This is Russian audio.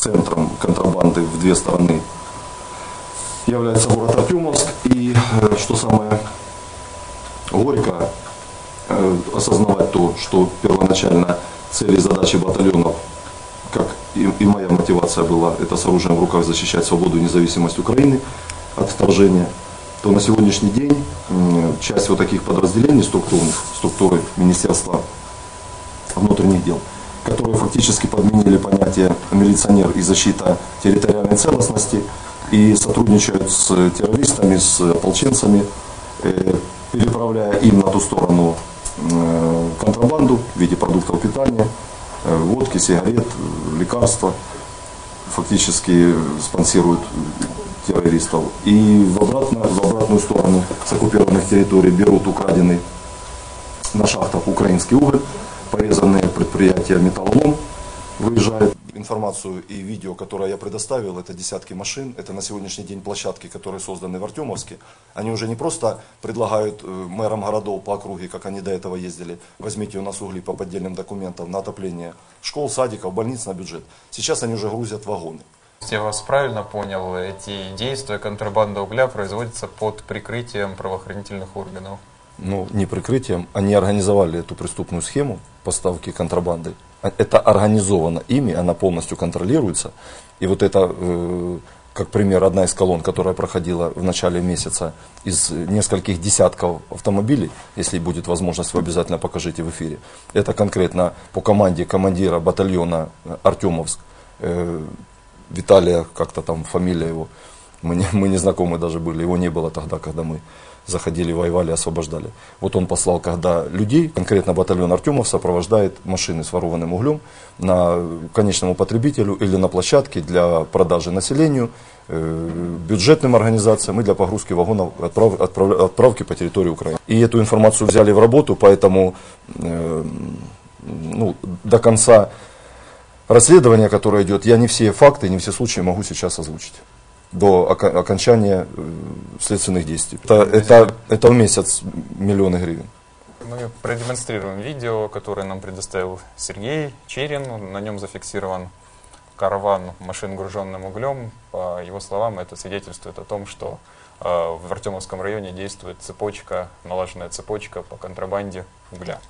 центром контрабанды в две стороны является город Артемовск. И э, что самое горько, э, осознавать то, что первоначально цели и задачи батальонов, как и, и моя мотивация была, это с оружием в руках защищать свободу и независимость Украины от вторжения, то на сегодняшний день часть вот таких подразделений структурных, структуры Министерства внутренних дел, которые фактически подменили понятие милиционер и защита территориальной целостности и сотрудничают с террористами, с ополченцами, э, переправляя им на ту сторону э, контрабанду в виде продуктов питания, э, водки, сигарет, лекарства, фактически спонсируют террористов. И в, обратно, в обратную сторону с оккупированных территорий берут украденный на шахтах украинский уголь, порезанные предприятия металлолом выезжают. Информацию и видео, которое я предоставил, это десятки машин, это на сегодняшний день площадки, которые созданы в Артемовске. Они уже не просто предлагают э, мэрам городов по округе, как они до этого ездили, возьмите у нас угли по поддельным документам на отопление школ, садиков, больниц на бюджет. Сейчас они уже грузят вагоны. Я вас правильно понял, эти действия контрабанда угля производятся под прикрытием правоохранительных органов. Ну, не прикрытием, они организовали эту преступную схему поставки контрабанды. А- Это организовано ими, она полностью контролируется. И вот это, э, как пример, одна из колонн, которая проходила в начале месяца из нескольких десятков автомобилей, если будет возможность, вы обязательно покажите в эфире. Это конкретно по команде командира батальона э, Артемовск, э, Виталия, как-то там фамилия его, мы не, мы не знакомы даже были, его не было тогда, когда мы заходили, воевали, освобождали. Вот он послал, когда людей, конкретно батальон Артемов сопровождает машины с ворованным углем на конечному потребителю или на площадке для продажи населению, э, бюджетным организациям и для погрузки вагонов, отправ- отправ- отправки по территории Украины. И эту информацию взяли в работу, поэтому э, ну, до конца расследования, которое идет, я не все факты, не все случаи могу сейчас озвучить до окончания э, следственных действий. Это, это, это в месяц миллионы гривен. Мы продемонстрируем видео, которое нам предоставил Сергей Черин. На нем зафиксирован караван машин, груженным углем. По его словам, это свидетельствует о том, что э, в Артемовском районе действует цепочка, налаженная цепочка по контрабанде угля.